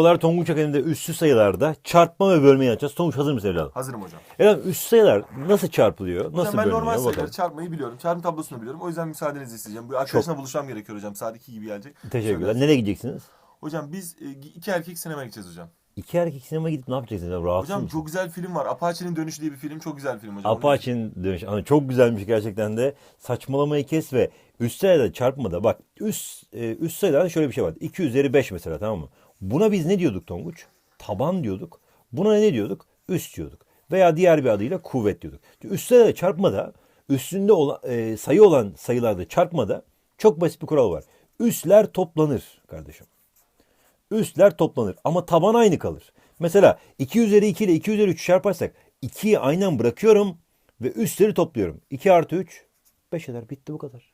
Dolar Tonguç Akademi'de üssü sayılarda çarpma ve bölmeyi yapacağız. Tonguç hazır mısın evladım? Hazırım hocam. Evladım üssü sayılar nasıl çarpılıyor? Nasıl hocam ben bölünüyor? normal sayıları Bakalım. çarpmayı biliyorum. Çarpım tablosunu biliyorum. O yüzden müsaadenizi isteyeceğim. Bu arkadaşımla buluşmam gerekiyor hocam. Saat 2 gibi gelecek. Teşekkürler. Şöyle- Nereye gideceksiniz? Hocam biz e, iki erkek sinemaya gideceğiz hocam. İki erkek sinemaya gidip ne yapacaksınız? Rahatsız Hocam mısın? çok güzel film var. Apache'nin Dönüşü diye bir film. Çok güzel film hocam. Apache'nin dönüş. Hani çok güzelmiş gerçekten de. Saçmalamayı kes ve üst sayıda çarpmada bak üst e, üst sayılarda şöyle bir şey var. 2 üzeri 5 mesela tamam mı? Buna biz ne diyorduk Tonguç? Taban diyorduk. Buna ne diyorduk? Üst diyorduk. Veya diğer bir adıyla kuvvet diyorduk. Üst sayıda çarpmada üstünde olan, e, sayı olan sayılarda çarpmada çok basit bir kural var. Üstler toplanır kardeşim. Üstler toplanır ama taban aynı kalır. Mesela 2 üzeri 2 ile 2 üzeri 3 çarparsak 2'yi aynen bırakıyorum ve üstleri topluyorum. 2 artı 3 5 eder. Bitti bu kadar.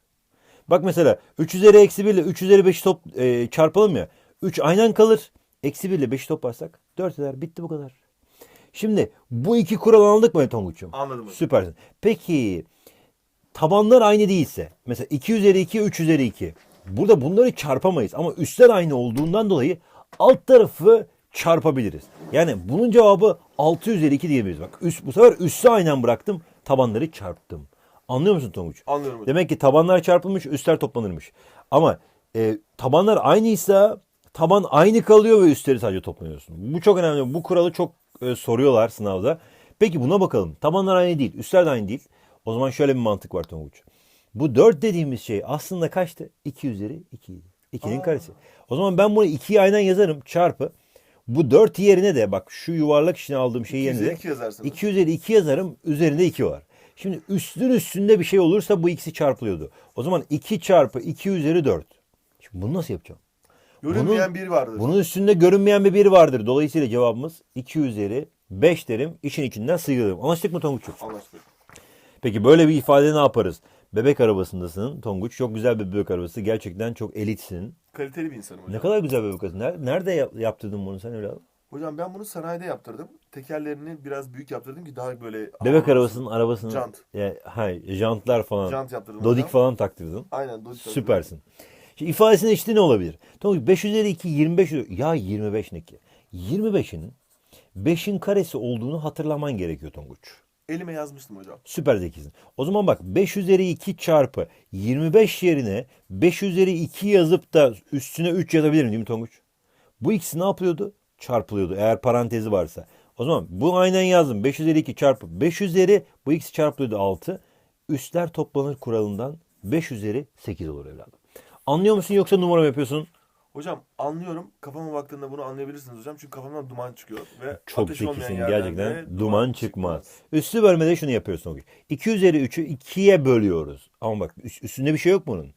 Bak mesela 3 üzeri eksi 1 ile 3 üzeri 5'i top, e, çarpalım ya. 3 aynen kalır. Eksi 1 ile 5'i toplarsak 4 eder. Bitti bu kadar. Şimdi bu iki kural anladık mı Tonguç'um? Anladım. Süpersin. Peki tabanlar aynı değilse mesela 2 üzeri 2 3 üzeri 2 burada bunları çarpamayız ama üstler aynı olduğundan dolayı alt tarafı çarpabiliriz. Yani bunun cevabı 6 üzeri 2 diyebiliriz. Bak üst, bu sefer üstü aynen bıraktım tabanları çarptım. Anlıyor musun Tonguç? Anlıyorum. Demek ki tabanlar çarpılmış üstler toplanırmış. Ama e, tabanlar aynıysa taban aynı kalıyor ve üstleri sadece toplanıyorsun. Bu çok önemli. Bu kuralı çok e, soruyorlar sınavda. Peki buna bakalım. Tabanlar aynı değil. Üstler de aynı değil. O zaman şöyle bir mantık var Tonguç. Bu 4 dediğimiz şey aslında kaçtı? 2 üzeri 2 idi. 2'nin karesi. O zaman ben bunu 2'yi aynen yazarım çarpı. Bu 4 yerine de bak şu yuvarlak içine aldığım şeyi yerine de iki yazarsınız. 2 üzeri 2 yazarım. Üzerinde 2 var. Şimdi üstün üstünde bir şey olursa bu ikisi çarpılıyordu. O zaman 2 çarpı 2 üzeri 4. Şimdi bunu nasıl yapacağım? Görünmeyen biri vardır. Bunun üstünde görünmeyen bir 1 vardır. Dolayısıyla cevabımız 2 üzeri 5 derim. İşin içinden sıyrılırım. Anlaştık mı Tonguç'um? Anlaştık. Peki böyle bir ifade ne yaparız? Bebek arabasındasın Tonguç. Çok güzel bir bebek arabası. Gerçekten çok elitsin. Kaliteli bir insanım hocam. Ne kadar güzel bir bebek arabası. Nerede, nerede yap- yaptırdın bunu sen evladım? Hocam ben bunu sanayide yaptırdım. Tekerlerini biraz büyük yaptırdım ki daha böyle... Bebek arabasının arabasını... Jant. Ya, hay, jantlar falan. Jant yaptırdım Dodik hocam. falan taktırdın. Aynen. Dodik. Süpersin. Şimdi ifadesinin eşitliği ne olabilir? Tonguç 5 üzeri 2 25 üzeri- Ya 25 ne ki? 25'in 5'in karesi olduğunu hatırlaman gerekiyor Tonguç. Elime yazmıştım hocam. Süper zekisin. O zaman bak 5 üzeri 2 çarpı 25 yerine 5 üzeri 2 yazıp da üstüne 3 yazabilirim değil mi Tonguç? Bu ikisi ne yapıyordu? Çarpılıyordu eğer parantezi varsa. O zaman bu aynen yazdım. 5 üzeri 2 çarpı 5 üzeri bu ikisi çarpılıyordu 6. Üstler toplanır kuralından 5 üzeri 8 olur evladım. Anlıyor musun yoksa numara mı yapıyorsun? Hocam anlıyorum. Kafama baktığında bunu anlayabilirsiniz hocam. Çünkü kafamdan duman çıkıyor. Ve Çok ateş olmayan zekisin gerçekten. Duman çıkmaz. Üstü bölmede şunu yapıyorsun Tonguç. 2 üzeri 3'ü 2'ye bölüyoruz. Ama bak üst- üstünde bir şey yok bunun.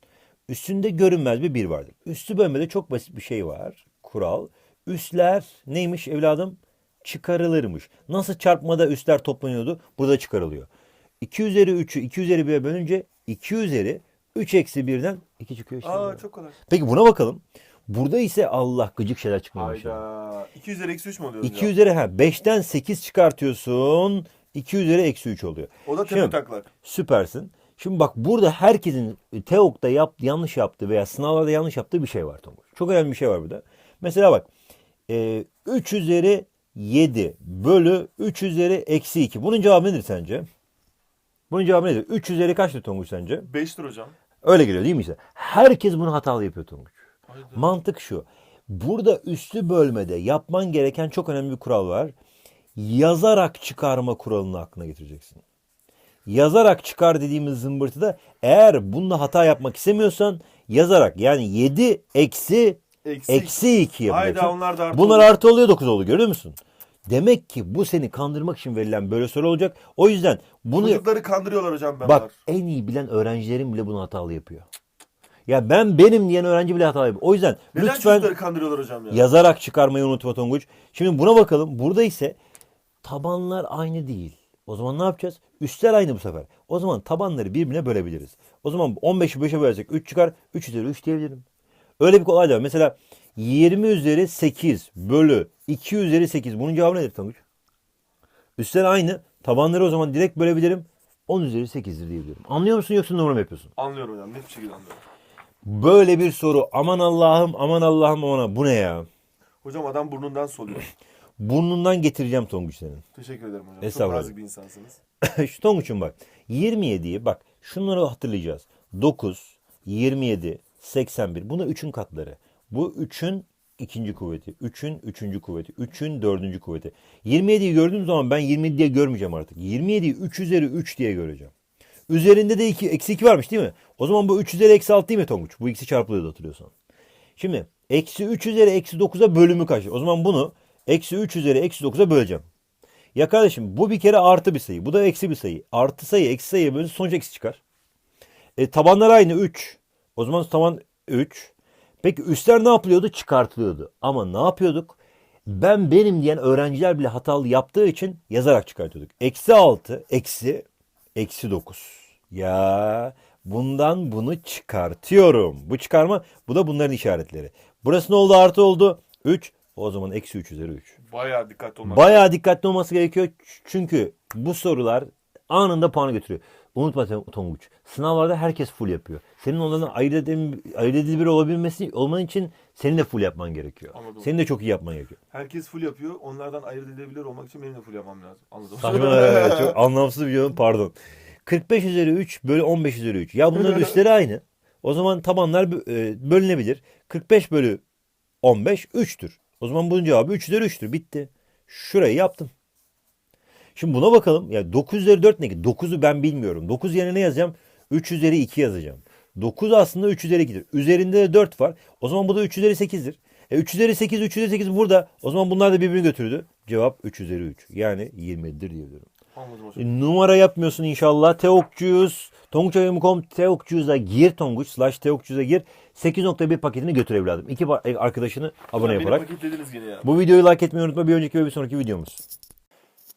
Üstünde görünmez bir 1 vardır. Üstü bölmede çok basit bir şey var. Kural. Üstler neymiş evladım? Çıkarılırmış. Nasıl çarpmada üstler toplanıyordu? Burada çıkarılıyor. 2 üzeri 3'ü 2 üzeri 1'e bölünce 2 üzeri 3 eksi 1'den 2 çıkıyor işte. Aa çok kolay. Peki buna bakalım. Burada ise Allah gıcık şeyler başladı. Hayda. 2 üzeri eksi 3 mü oluyor 2 hocam? üzeri ha 5'ten 8 çıkartıyorsun. 2 üzeri eksi 3 oluyor. O da tepe taklak. Süpersin. Şimdi bak burada herkesin TEOK'ta yap, yanlış yaptığı veya sınavlarda yanlış yaptığı bir şey var Tonguç. Çok önemli bir şey var burada. Mesela bak e, 3 üzeri 7 bölü 3 üzeri eksi 2. Bunun cevabı nedir sence? Bunun cevabı nedir? 3 üzeri kaçtır Tonguç sence? 5'tir hocam. Öyle geliyor değil mi işte? Herkes bunu hatalı yapıyor Tonguç. Mantık şu. Burada üstü bölmede yapman gereken çok önemli bir kural var. Yazarak çıkarma kuralını aklına getireceksin. Yazarak çıkar dediğimiz zımbırtıda eğer bunda hata yapmak istemiyorsan yazarak yani 7 eksi Eksi. eksi 2 yapacaksın. Hayda onlar da artı Bunlar oluyor. artı oluyor 9 oldu görüyor musun? Demek ki bu seni kandırmak için verilen böyle soru olacak. O yüzden bunu Çocukları kandırıyorlar hocam ben Bak en iyi bilen öğrencilerim bile bunu hatalı yapıyor. Ya ben benim diyen öğrenci bile hatalı yapıyor. O yüzden Neden lütfen kandırıyorlar hocam ya? yazarak çıkarmayı unutma Tonguç. Şimdi buna bakalım. Burada ise tabanlar aynı değil. O zaman ne yapacağız? Üstler aynı bu sefer. O zaman tabanları birbirine bölebiliriz. O zaman 15'i 5'e bölersek 3 çıkar. 3 üzeri 3 diyebilirim. Öyle bir kolay da var. Mesela 20 üzeri 8 bölü 2 üzeri 8. Bunun cevabı nedir Tonguç? Üstler aynı. Tabanları o zaman direkt bölebilirim. 10 üzeri 8'dir diyebilirim. Anlıyor musun yoksa numara mı yapıyorsun? Anlıyorum hocam. Net bir şekilde anlıyorum. Böyle bir soru. Aman Allah'ım, aman Allah'ım, Allah'ım. Bu ne ya? Hocam adam burnundan soluyor. Burnundan getireceğim Tonguç senin. Teşekkür ederim hocam. Çok Estağfurullah. nazik bir insansınız. Şu Tonguç'um bak. 27'yi bak şunları hatırlayacağız. 9, 27, 81. Bunlar 3'ün katları. Bu 3'ün ikinci kuvveti. 3'ün üçüncü kuvveti. 3'ün dördüncü kuvveti. 27'yi gördüğüm zaman ben 27 diye görmeyeceğim artık. 27'yi 3 üzeri 3 diye göreceğim. Üzerinde de 2, eksi 2 varmış değil mi? O zaman bu 3 üzeri eksi 6 değil mi Tonguç? Bu ikisi çarpılıyordu hatırlıyorsan. Şimdi eksi 3 üzeri eksi 9'a bölümü kaç? O zaman bunu eksi 3 üzeri eksi 9'a böleceğim. Ya kardeşim bu bir kere artı bir sayı. Bu da eksi bir sayı. Artı sayı eksi sayıya bölünce sonuç eksi çıkar. E, tabanlar aynı 3. O zaman taban 3. Peki üstler ne yapılıyordu? Çıkartılıyordu. Ama ne yapıyorduk? Ben benim diyen öğrenciler bile hatalı yaptığı için yazarak çıkartıyorduk. Eksi 6, eksi, eksi 9. Ya bundan bunu çıkartıyorum. Bu çıkarma, bu da bunların işaretleri. Burası ne oldu? Artı oldu. 3. O zaman eksi 3 üzeri 3. Bayağı dikkatli olmak. Bayağı dikkatli olması gerekiyor. Çünkü bu sorular anında puanı götürüyor. Unutma Ton- Tonguç. Sınavlarda herkes full yapıyor. Senin onlardan ayırt, edem, ayırt edilebilir olabilmesi olman için senin de full yapman gerekiyor. Anladım. Senin de çok iyi yapman gerekiyor. Herkes full yapıyor. Onlardan ayırt edebilir olmak için benim de full yapmam lazım. Anladım. Saçma evet, çok anlamsız bir yorum pardon. 45 üzeri 3 bölü 15 üzeri 3. Ya bunların üstleri aynı. O zaman tabanlar e, bölünebilir. 45 bölü 15 3'tür. O zaman bunun cevabı 3 üzeri 3'tür. Bitti. Şurayı yaptım. Şimdi buna bakalım. Ya 9 üzeri 4 ne ki? 9'u ben bilmiyorum. 9 yerine ne yazacağım? 3 üzeri 2 yazacağım. 9 aslında 3 üzeri 2'dir. Üzerinde de 4 var. O zaman bu da 3 üzeri 8'dir. E 3 üzeri 8, 3 üzeri 8 burada. O zaman bunlar da birbirini götürdü. Cevap 3 üzeri 3. Yani 20'dir diyebilirim. E, numara yapmıyorsun inşallah. Teokçuyuz. Tonguç.com Teokçuyuz'a gir Tonguç slash Teokçuyuz'a gir. 8.1 paketini götür evladım. İki pa- arkadaşını abone Beni yaparak. paketlediniz gene ya. Bu videoyu like etmeyi unutma. Bir önceki ve bir sonraki videomuz.